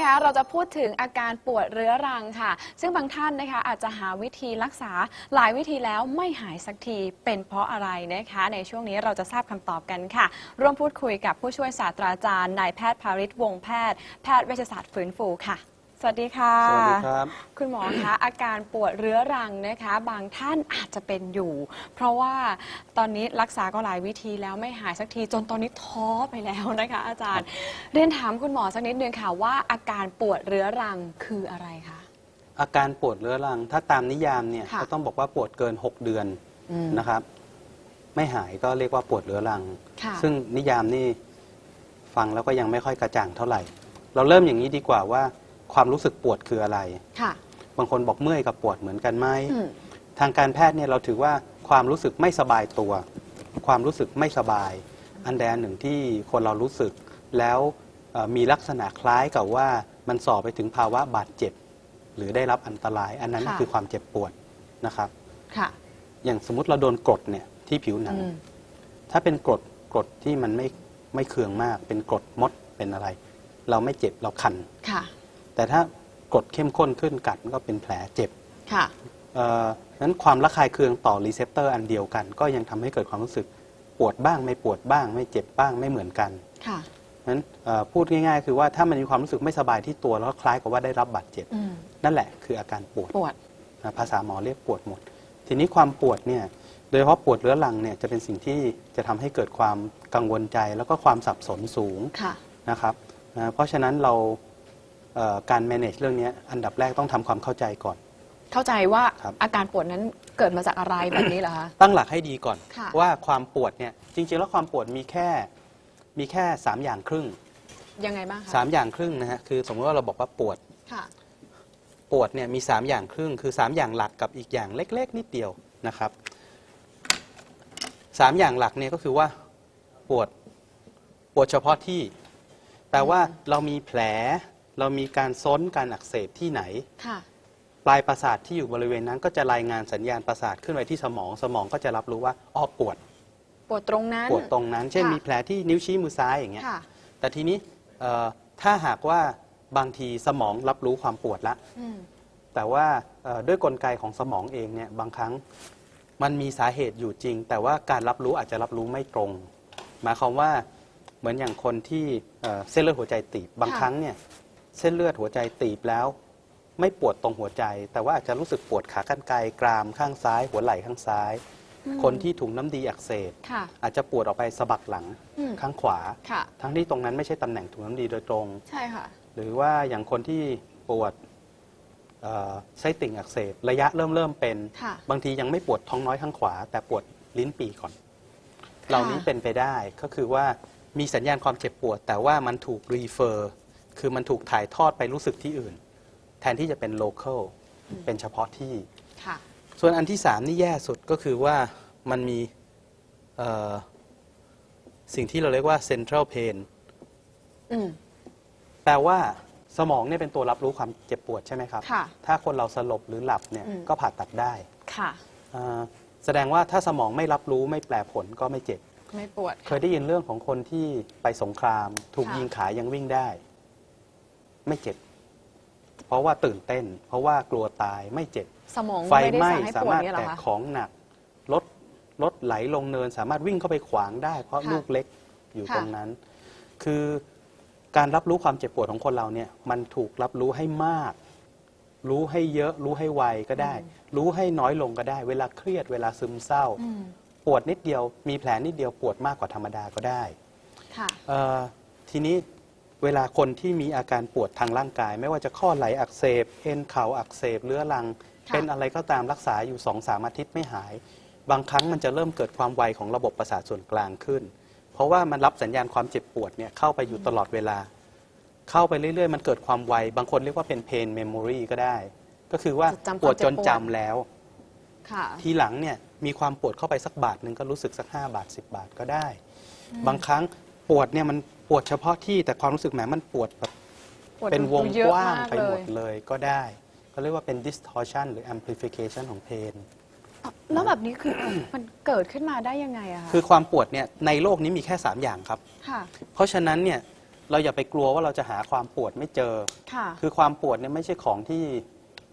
นะคะเราจะพูดถึงอาการปวดเรื้อรังค่ะ ซึ่งบางท่านนะคะอาจจะหาวิธีรักษาหลายวิธีแล้วไม่หายสักทีเป็นเพราะอะไรนะคะ ในช่วงนี้เราจะทราบคำตอบกันค่ะ ร่วมพูดคุยกับผู้ช่วยศาสตราจารย์นายแพทย์ภาริศวงศ์แพทย์แพทย์เวชศาสตร์ฟื้นฟูค่ะ สวัสดีค่ะสวัสดีครับ คุณหมอคะอาการปวดเรื้อรังนะคะ บางท่านอาจจะเป็นอยู่ เพราะว่าตอนนี้รักษาก็หลายวิธีแล้วไม่หายสักทีจนตอนนี้ท้อไปแล้วนะคะ อาจารย์ เรียนถามคุณหมอสักนิดนึงค่ะว่าอาการปวดเรื้อรังคืออะไรคะอาการปวดเรื้อรัง ถ้าตามนิยามเนี่ยค่ะก็ต้องบอกว่าปวดเกิน 6 เดือนอืมนะครับ ไม่หายก็เรียกว่าปวดเรื้อรังค่ะซึ่งนิยามนี่ฟังแล้วก็ยังไม่ค่อยกระจ่างเท่าไหร่ เราเริ่มอย่างนี้ดีกว่าว่า ความรู้สึกปวดคืออะไร ค่ะ บางคนบอกเมื่อยกับปวดเหมือนกันไหม อืม ทางการแพทย์เนี่ยเราถือว่าความรู้สึกไม่สบายตัว ความรู้สึกไม่สบาย อันใดอันหนึ่งที่คนเรารู้สึก แล้วเอ่อมีลักษณะคล้ายกับว่ามันส่อไปถึงภาวะบาดเจ็บ หรือได้รับอันตราย อันนั้นค่ะ คือความเจ็บปวดนะครับ ค่ะ อย่างสมมติเราโดนกรดเนี่ยที่ผิวหนัง อืม ถ้าเป็นกรดกรดที่มันไม่ไม่เคืองมาก เป็นกรดมดเป็นอะไร เราไม่เจ็บเราคัน ค่ะ แต่ถ้ากรดเข้มข้นขึ้นกัดมันก็เป็นแผลเจ็บค่ะเอ่อนั้นความระคายเคืองต่อรีเซพเตอร์อันเดียวกัน ก็ยังทำให้เกิดความรู้สึกปวดบ้าง ไม่ปวดบ้าง ไม่เจ็บบ้างไม่เหมือนกันค่ะ นั้นเอ่อพูดง่ายๆ คือว่าถ้ามันมีความรู้สึกไม่สบายที่ตัวแล้วคล้ายกับว่าได้รับบาดเจ็บ อืมนั่นแหละคืออาการปวด ปวด นะภาษาหมอเรียกปวดหมด ทีนี้ความปวดเนี่ย โดยเฉพาะปวดเรื้อรังเนี่ยจะเป็นสิ่งที่จะทำให้เกิดความกังวลใจ แล้วก็ความสับสนสูงค่ะ นะครับนะเพราะฉะนั้นเรา เอ่อการ manage เรื่องนี้อันดับแรกต้องทำความเข้าใจก่อน เข้าใจว่าครับ อาการปวดนั้นเกิดมาจากอะไรแบบนี้เหรอคะ ตั้งหลักให้ดีก่อน ค่ะ ว่าความปวดเนี่ยจริงๆ แล้วความปวดมีแค่มีแค่ 3 อย่างครึ่ง ยังไงบ้างคะ3 อย่างครึ่งนะฮะคือสมมติว่าเราบอกว่าปวดค่ะ ปวดเนี่ยมี 3 อย่างครึ่ง คือ 3 อย่างหลักกับอีกอย่างเล็ก ๆ นิดเดียวนะครับสามอย่างหลักเนี่ยก็คือว่าปวดปวดเฉพาะที่แปลว่าเรามีแผล เรามีการซ้นการอักเสบที่ไหน ค่ะ ปลายประสาทที่อยู่บริเวณนั้นก็จะรายงานสัญญาณประสาทขึ้นไปที่สมอง สมองก็จะรับรู้ว่าอ้อปวด ปวดตรงนั้น ปวดตรงนั้น เช่น ค่ะ มีแผลที่นิ้วชี้มือซ้ายอย่างเงี้ย ค่ะ แต่ทีนี้เอ่อถ้าหากว่าบางทีสมองรับรู้ความปวดละ อืม แต่ว่าเอ่อด้วยกลไกของสมองเองเนี่ยบางครั้งมันมีสาเหตุอยู่จริง แต่ว่าการรับรู้อาจจะรับรู้ไม่ตรง หมายความว่าเหมือนอย่างคนที่เอ่อเส้นเลือดหัวใจตีบบางค่ะ ครั้งเนี่ย เส้นเลือดหัวใจตีบแล้ว ไม่ปวดตรงหัวใจ แต่ว่าอาจจะรู้สึกปวดขากรรไกรกรามข้างซ้าย หัวไหล่ข้างซ้ายอืมคนที่ถุงน้ำดีอักเสบค่ะ อาจจะปวดออกไปสะบักหลังอืม ข้างขวา ค่ะ ทั้งที่ตรงนั้นไม่ใช่ตำแหน่งถุงน้ำดีโดยตรง ใช่ค่ะ หรือว่าอย่างคนที่ปวดเอ่อไส้ติ่งอักเสบระยะเริ่มเริ่มเป็น ค่ะบางทียังไม่ปวดท้องน้อยข้างขวา แต่ปวดลิ้นปีก่อน เหล่านี้เป็นไปได้ก็คือว่ามีสัญญาณความเจ็บปวด แต่ว่ามันถูกรีเฟอร์ คือมันถูกถ่ายทอดไปรู้สึกที่อื่น แทนที่จะเป็นโลเคอลเป็นเฉพาะที่ค่ะส่วนอันที่สามนี่แย่สุดก็คือว่ามันมีเอ่อสิ่งที่เราเรียกว่า central pain อืมแปลว่าสมองเนี่ยเป็นตัวรับรู้ความเจ็บปวดใช่ไหมครับค่ะถ้าคนเราสลบหรือหลับเนี่ยอืมก็ผ่าตัดได้ค่ะอ่าแสดงว่าถ้าสมองไม่รับรู้ไม่แปลผลก็ไม่เจ็บ ไม่ปวด เคยได้ยินเรื่องของคนที่ไปสงคราม ถูกค่ะยิงขายังวิ่งได้ ไม่เจ็บ เพราะว่าตื่นเต้น เพราะว่ากลัวตายไม่เจ็บ สมองไฟไม่ได้ไหม้สั่งให้สาปวดมารถเนี่ยเหรแตอกคะของหนักรถรถไหลลงเนิน สามารถวิ่งเข้าไปขวางได้ เพราะค่ะลูกเล็กอยู่ค่ะตรงนั้น คือการรับรู้ความเจ็บปวดของคนเราเนี่ย มันถูกรับรู้ให้มาก รู้ให้เยอะ รู้ให้ไวก็ได้ รู้ให้น้อยลงก็ได้ เวลาเครียดเวลาซึมเศร้าอืมปวดนิดเดียว มีแผลนิดเดียวปวดมากกว่าธรรมดาก็ได้ค่ะเอ่อทีนี้ เวลาคนที่มีอาการปวดทางร่างกาย ไม่ว่าจะข้อไหล่อักเสบเอ็นเข่าอักเสบเรื้อรังค่ะเป็นอะไรก็ตามรักษาอยู่สองสามอาทิตย์ไม่หาย บางครั้งมันจะเริ่มเกิดความไวของระบบประสาทส่วนกลางขึ้น เพราะว่ามันรับสัญญาณความเจ็บปวดเนี่ยเข้าไปอยู่ตลอดเวลา เข้าไปเรื่อยๆ มันเกิดความไว บางคนเรียกว่าเป็น pain memory ก็ได้ ก็คือว่าจำความปวดจนเจ็บปวดจำแล้วค่ะทีหลังเนี่ยมีความปวดเข้าไปสักบาทหนึ่งก็รู้สึกสัก 5 บาท 10 บาทก็ได้ บางครั้งปวดเนี่ยมัน ปวดเฉพาะที่แต่ความรู้สึกแหมมันปวดแบบปวดเป็นวงเยอะกว้างมากไปหมดเลยเลยก็ได้ก็เรียกว่าเป็น distortion หรือ amplification ของ pain แล้วแบบนี้คือ มันเกิดขึ้นมาได้ยังไงอะคะคือความปวดเนี่ยในโลกนี้มีแค่ 3 อย่างครับ ค่ะเพราะฉะนั้นเนี่ยเราอย่าไปกลัวว่าเราจะหาความปวดไม่เจอ ค่ะคือความปวดเนี่ยไม่ใช่ของที่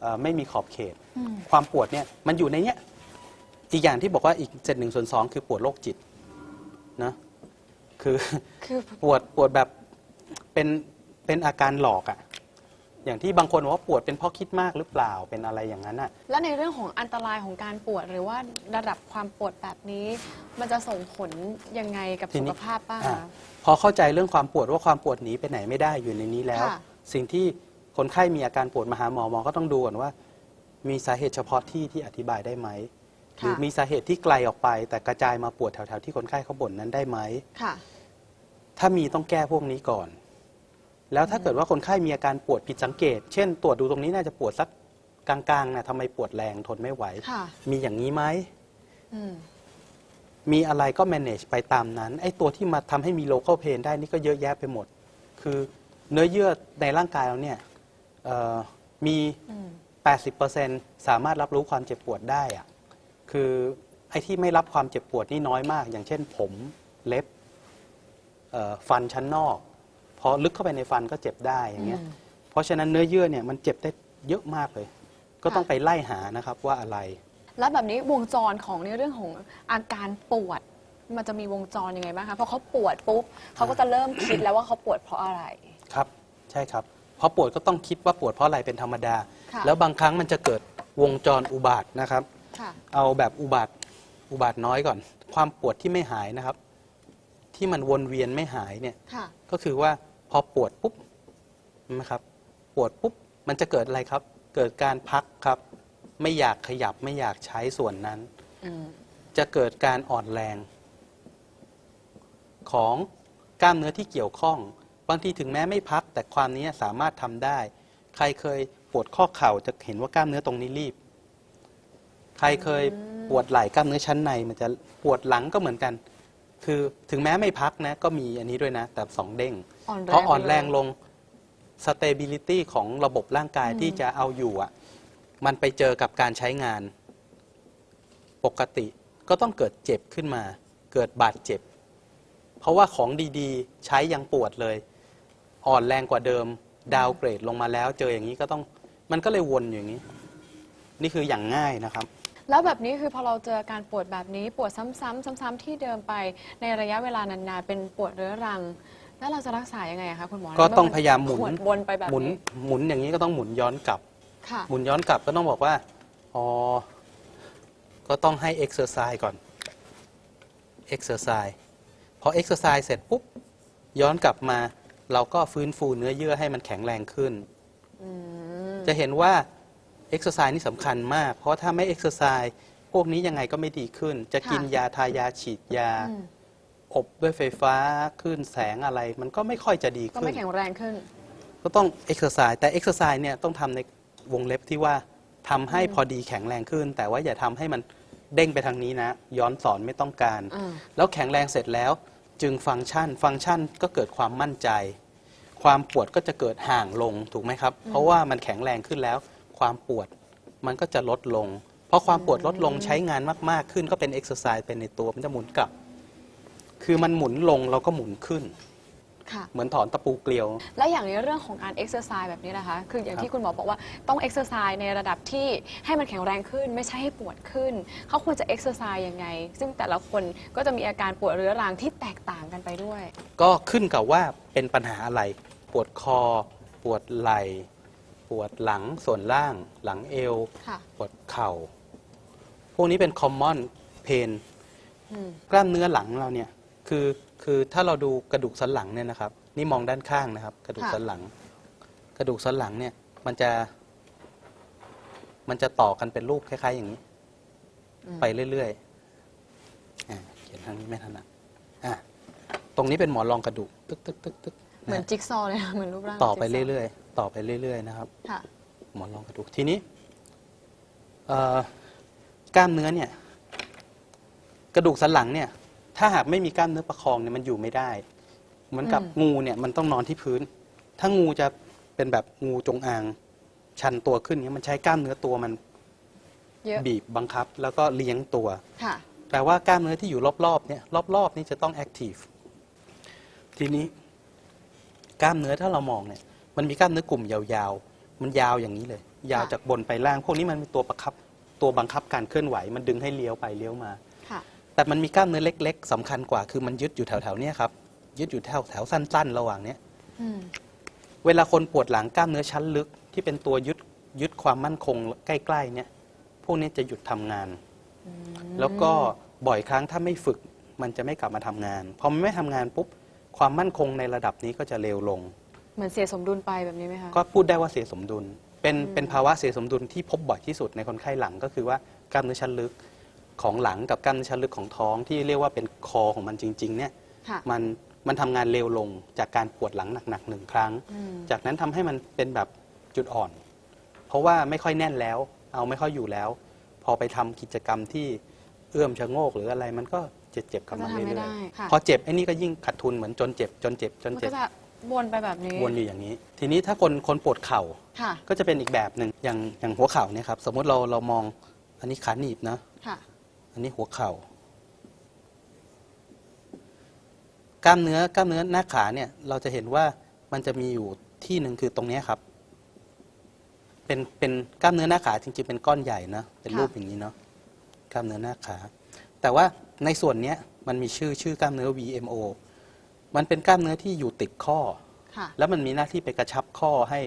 เอ่อไม่มีขอบเขต มความปวดเนี่ยมันอยู่ในเนี้ยอีกอย่างที่บอกว่าอีกเจ็ดหนึ่งส่วนสองคือปวดโรคจิตนะ คือคือปวดปวดแบบเป็นเป็นอาการหลอกอะ่ะอย่างที่บางคนบอกว่าปวดเป็นเพราะคิดมากหรือเปล่าเป็นอะไรอย่างนั้นอะและในเรื่องของอันตรายของการปวดหรือว่าระดับความปวดแบบนี้ มันจะส่งผลยังไงกับทีสุนี้ขภาพบ้างอะคะ พอเข้าใจเรื่องความปวดว่าความปวดหนีไปไหนไม่ได้อยู่ในนี้แล้ว ค่ะ สิ่งที่คนไข้มีอาการปวดมาหาหมอหมอก็ต้องดูก่อนว่า มีสาเหตุเฉพาะที่ที่อธิบายได้ไหม หรือมีสาเหตุที่ไกลออกไป แต่กระจายมาปวดแถวๆที่คนไข้เขาบ่นนั้นได้ไหม ค่ะ ถ้ามีต้องแก้พวกนี้ก่อน แล้วถ้าเกิดว่าคนไข้มีอาการปวดผิดสังเกต เช่น ตรวจดูตรงนี้น่าจะปวดสักกลางๆนะทำไมปวดแรงทนไม่ไหว ค่ะ มีอย่างนี้ไหม อืม มีอะไรก็ manage ไปตามนั้น ไอ้ตัวที่มาทำให้มี local pain ได้นี่ก็เยอะแยะไปหมด คือเนื้อเยื่อในร่างกายเราเนี่ยเอ่อมี อืม 80%สามารถรับรู้ความเจ็บปวดได้อะ คือไอ้ที่ไม่รับความเจ็บปวดนี่น้อยมาก อย่างเช่น ผมเล็บเอ่อฟันชั้นนอก พอลึกเข้าไปในฟันก็เจ็บได้อย่างเงี้ยอืมเพราะฉะนั้นเนื้อเยื่อเนี่ยมันเจ็บได้เยอะมากเลย ก็ต้องค่ะไปไล่หานะครับว่าอะไร แล้วแบบนี้วงจรของในเรื่องของอาการปวดมันจะมีวงจรยังไงบ้างคะพอเขาปวดปุ๊บเขาก็จะเริ่มคิดแล้วว่าเขาปวดเพราะอะไรครับใช่ครับเพราะปวดก็ต้องคิดว่าปวดเพราะอะไรเป็นธรรมดาค่ะแล้วบางครั้งมันจะเกิดวงจรอุบาทนะครับ ค่ะ เอาแบบอุบาทอุบาทน้อยก่อน ความปวดที่ไม่หายนะครับ ที่มันวนเวียนไม่หายเนี่ยค่ะ ก็คือว่าพอปวดปุ๊บนะครับ ปวดปุ๊บมันจะเกิดอะไรครับ เกิดการพักครับ ไม่อยากขยับไม่อยากใช้ส่วนนั้น อืม จะเกิดการอ่อนแรง ของกล้ามเนื้อที่เกี่ยวข้อง บางทีถึงแม้ไม่พัก แต่ความนี้สามารถทำได้ ใครเคยปวดข้อเข่าจะเห็นว่ากล้ามเนื้อตรงนี้รีบ ใครเคยปวดไหล่กล้ามเนื้อชั้นใน มันจะปวดหลังก็เหมือนกัน คือถึงแม้ไม่พักนะ ก็มีอันนี้ด้วยนะ แต่สองเด้ง อ่อนแรงเพราะอ่อนแรงไปเลยลง stability ของระบบร่างกายอืมที่จะเอาอยู่อะ มันไปเจอกับการใช้งาน ปกติก็ต้องเกิดเจ็บขึ้นมา เกิดบาดเจ็บ เพราะว่าของดีๆ ใช้ยังปวดเลย อ่อนแรงกว่าเดิม ดาวเกรดลงมาแล้ว เจออย่างนี้ก็ต้อง มันก็เลยวนอยู่อย่างนี้ นี่คืออย่างง่ายนะครับ แล้วแบบนี้คือพอเราเจออาการปวดแบบนี้ปวดซ้ำๆซ้ำๆที่เดิมไปในระยะเวลานานๆเป็นปวดเรื้อรัง แล้วเราจะรักษายังไงอะคะคุณหมอก็ต้องเนพยายามหมุน ปวดวนไปแบบหมุนนี้หมุนอย่างนี้ก็ต้องหมุนย้อนกลับ ค่ะหมุนย้อนกลับก็ต้องบอกว่า อ๋อ ก็ต้องให้เอ็กซ์เซอร์ไซส์ก่อน เอ็กซ์เซอร์ไซส์พอเอ็กซ์เซอร์ไซส์เสร็จปุ๊บ ย้อนกลับมา เราก็ฟื้นฟูเนื้อเยื่อให้มันแข็งแรงขึ้น อืมจะเห็นว่า เอ็กซ์เซอร์ไซส์นี่สำคัญมาก เพราะถ้าไม่เอ็กซ์เซอร์ไซส์พวกนี้ยังไงก็ไม่ดีขึ้น จะกินยาทายาฉีดยา อืมอบด้วยไฟฟ้าขึ้นแสงอะไร มันก็ไม่ค่อยจะดีก็ขึ้ไม่น แข็งแรงขึ้น ก็ต้องเอ็กซ์ s ซ s แต่เอ็กซ์ s ซเนี่ยต้องทำในวงเล็บที่ว่าทำให้พอดีแข็งแรงขึ้น แต่ว่าอย่าทำให้มันเด้งไปทางนี้นะ ย้อนสอนไม่ต้องการ อ่า แล้วแข็งแรงเสร็จแล้ว จึงฟังก์ชัน ฟังก์ชันก็เกิดความมั่นใจ ความปวดก็จะเกิดห่างลงถูกไหมครับ เพราะว่ามันแข็งแรงขึ้นแล้ว ความปวดมันก็จะลดลง เพราะความปวดลดลงใช้งานมาก ๆ ขึ้นก็เป็นเอ็กซ์ s ซ s เป็นในตัวมันจะหมุนกลับ คือมันหมุนลงเราก็หมุนขึ้น ค่ะ เหมือนถอนตะปูเกลียว และอย่างในเรื่องของการเอ็กซ์เซอร์ไซส์แบบนี้นะคะ คืออย่างครับที่คุณหมอบอกว่าต้องเอ็กซ์เซอร์ไซส์ในระดับที่ให้มันแข็งแรงขึ้น ไม่ใช่ให้ปวดขึ้น เขาควรจะเอ็กซ์เซอร์ไซส์ยังไง ซึ่งแต่ละคนก็จะมีอาการปวดเรื้อรังที่แตกต่างกันไปด้วย ก็ขึ้นกับว่าเป็นปัญหาอะไร ปวดคอ ปวดไหล่ ปวดหลังส่วนล่าง หลังเอว ค่ะปวดเข่า พวกนี้เป็น common pain อืมกล้ามเนื้อหลังเราเนี่ยคือคือถ้าเราดูกระดูกสันหลังเนี่ยนะครับ นี่มองด้านข้างนะครับ กระดูกค่ะสันหลัง กระดูกสันหลังเนี่ยมันจะ มันจะต่อกันเป็นรูปคล้าย ๆ อย่างนี้ อืมไปเรื่อยๆอ่าเขียนทางนี้ไม่ถนัดอะตรงนี้เป็นหมอนรองกระดูกตึกตึกตึกตึกเหมือนจิ๊กซอว์เลยนะเหมือนรูปร่างต่อไปจิ๊กซว์เรื่อยๆ ต่อไปเรื่อยๆนะครับค่ะ หมอนรองกระดูกทีนี้เอ่อกล้ามเนื้อเนี่ยกระดูกสันหลังเนี่ยถ้าหากไม่มีกล้ามเนื้อประคองเนี่ยมันอยู่ไม่ได้ เหมือนกับอืม งูเนี่ยมันต้องนอนที่พื้น ถ้างูจะเป็นแบบงูจงอางชันตัวขึ้นเนี่ยมันใช้กล้ามเนื้อตัวมันเยอะบีบบังคับ แล้วก็เลี้ยงตัว ค่ะ แปลว่ากล้ามเนื้อที่อยู่รอบๆเนี่ยรอบๆนี่จะต้องแอคทีฟทีนี้กล้ามเนื้อถ้าเรามองเนี่ย มันมีกล้ามเนื้อกลุ่มยาวๆ มันยาวอย่างนี้เลย ยาวค่ะจากบนไปล่าง พวกนี้มันเป็นตัวประคับตัวบังคับการเคลื่อนไหว มันดึงให้เลี้ยวไปเลี้ยวมาค่ะแต่มันมีกล้ามเนื้อเล็ก ๆสำคัญกว่า คือมันยึดอยู่แถวๆเนี้ยครับ ยึดอยู่แถวแถวสั้น ๆ ระหว่างเนี้ยอืมเวลาคนปวดหลังกล้ามเนื้อชั้นลึกที่เป็นตัวยึดยึดความมั่นคงใกล้ๆเนี่ยพวกนี้จะหยุดทำงาน แล้วก็บ่อยครั้งถ้าไม่ฝึก มันจะไม่กลับมาทำงาน พอมันไม่ทำงานปุ๊บความมั่นคงในระดับนี้ก็จะเลวลง เหมือนเสียสมดุลไปแบบนี้ไหมคะก็พูดได้ว่าเสียสมดุล เป็นอืมเป็นภาวะเสียสมดุลที่พบบ่อยที่สุดในคนไข้หลังก็คือว่ากล้ามเนื้อชั้นลึกของหลังกับกล้ามเนื้อชั้นลึกของท้องที่เรียกว่าเป็นคอของมันจริงๆเนี่ยค่ะมันมันทำงานเร็วลงจากการปวดหลังหนักๆหนึ่งครั้ง อืมจากนั้นทำให้มันเป็นแบบจุดอ่อน เพราะว่าไม่ค่อยแน่นแล้ว เอาไม่ค่อยอยู่แล้ว พอไปทำกิจกรรมที่เอื้อมชะโงกหรืออะไรมันก็เจ็บเจ็บๆกลับมาก็จะทำไม่เรื่ได้อยค่ะๆพอเจ็บไอ้นี่ก็ยิ่งขัดทุนเหมือนจนเจ็บจนเจ็บจนมันเจ็ก็บ จะ วนไปแบบนี้วนอยู่อย่างนี้ ทีนี้ถ้าคนคนปวดเข่าค่ะ ก็จะเป็นอีกแบบหนึ่งอย่างอย่างหัวเข่าเนี่ยครับสมมติเราเรามองอันนี้ขาหนีบนะค่ะ อันนี้หัวเข่ากล้ามเนื้อกล้ามเนื้อหน้าขาเนี่ยเราจะเห็นว่ามันจะมีอยู่ที่หนึ่งคือตรงเนี้ยครับ เป็นเป็นกล้ามเนื้อหน้าขาจริงๆเป็นก้อนใหญ่นะเป็นค่ะรูปอย่างนี้เนาะกล้ามเนื้อหน้าขา แต่ว่าในส่วนเนี้ยมันมีชื่อชื่อกล้ามเนื้อ VMO มันเป็นกล้ามเนื้อที่อยู่ติดข้อ ค่ะแล้วมันมีหน้าที่ไปกระชับข้อให้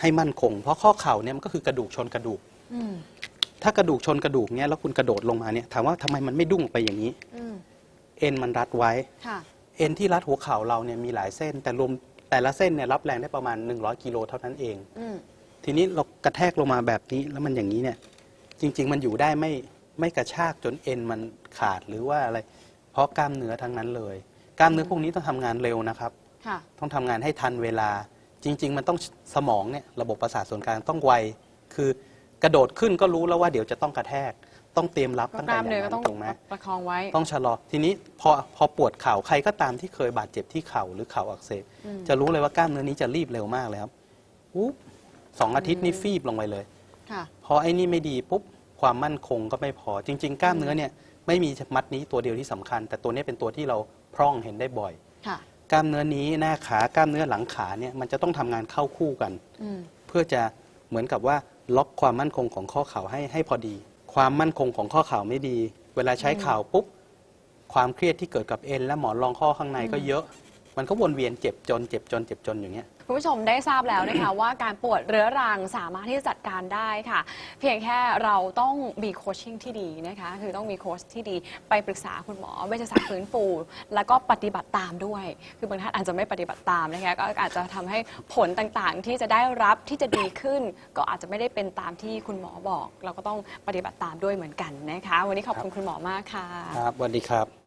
ให้มั่นคง เพราะข้อเข่าเนี่ยมันก็คือกระดูกชนกระดูก อืมถ้ากระดูกชนกระดูกเนี่ยแล้วคุณกระโดดลงมาเนี่ยถามว่าทำไมมันไม่ดุ้งไปอย่างนี้ อืมเอ็นมันรัดไว้ ค่ะ เอ็นที่รัดหัวเข่าเราเนี่ยมีหลายเส้น แต่รวมแต่ละเส้นเนี่ยรับแรงได้ประมาณ 100กิโลเท่านั้นเอง อืมทีนี้เรากระแทกลงมาแบบนี้แล้วมันอย่างนี้เนี่ย จริง ๆ มันอยู่ได้ไม่ไม่กระชากจนเอ็นมันขาดหรือว่าอะไร เพราะกล้ามเนื้อทั้งนั้นเลย กล้ามเนื้อพวกนี้ต้องทำงานเร็วนะครับ ค่ะ ต้องทำงานให้ทันเวลา จริง ๆ มันต้องสมองเนี่ยระบบประสาทส่วนกลางต้องไว คือกระโดดขึ้นก็รู้แล้วว่าเดี๋ยวจะต้องกระแทก ต้องเตรียมรับก็ตั้งกแต่ล้ามอย่าเนื้งอก็นั้ต้องนถูกไหม ประคองไว้ ต้องชะลอทีนี้พอพอปวดเข่าใครก็ตามที่เคยบาดเจ็บที่เข่าหรือเข่าอักเสบอืม จะรู้เลยว่ากล้ามเนื้อนี้จะรีบเร็วมากเลยครับอุ๊บสองอาทิตย์นี่ฟีบลงไปเลย ค่ะ พอไอ้นี่ไม่ดีปุ๊บ ความมั่นคงก็ไม่พอ จริง ๆ กล้ามเนื้อเนี่ยไม่มีมัดนี้ตัวเดียวที่สำคัญ แต่ตัวนี้เป็นตัวที่เราพร่องเห็นได้บ่อยค่ะกล้ามเนื้อนี้หน้าขากล้ามเนื้อหลังขาเนี่ยมันจะต้องทำงานเข้าคู่กันอืมเพื่อจะเหมือนกับว่าล็อกความมั่นคงของข้อเข่าให้ให้พอดี ความมั่นคงของข้อเข่าไม่ดี เวลาใช้เข่าปุ๊บความเครียดที่เกิดกับเอ็นและหมอนรองข้อข้างในก็เยอะ มันก็วนเวียนเจ็บจนเจ็บจนเจ็บจนอย่างเงี้ย คุณผู้ชมได้ทราบแล้วนะคะ ว่าการปวดเรื้อรังสามารถที่จะจัดการได้ค่ะ เพียงแค่เราต้องมีโคชชิ่งที่ดีนะคะ คือต้องมีโค้ชที่ดีไปปรึกษาคุณหมอเวชศาสตร์ฟื้นฟู แล้วก็ปฏิบัติตามด้วย คือบางท่านอาจจะไม่ปฏิบัติตามนะคะก็อาจจะทำให้ผลต่างๆ ที่จะได้รับที่จะดีขึ้น ก็อาจจะไม่ได้เป็นตามที่คุณหมอบอก เราก็ต้องปฏิบัติตามด้วยเหมือนกันนะคะ วันนี้ขอบคุณคุณหมอมากค่ะ ครับสวัสดีครับ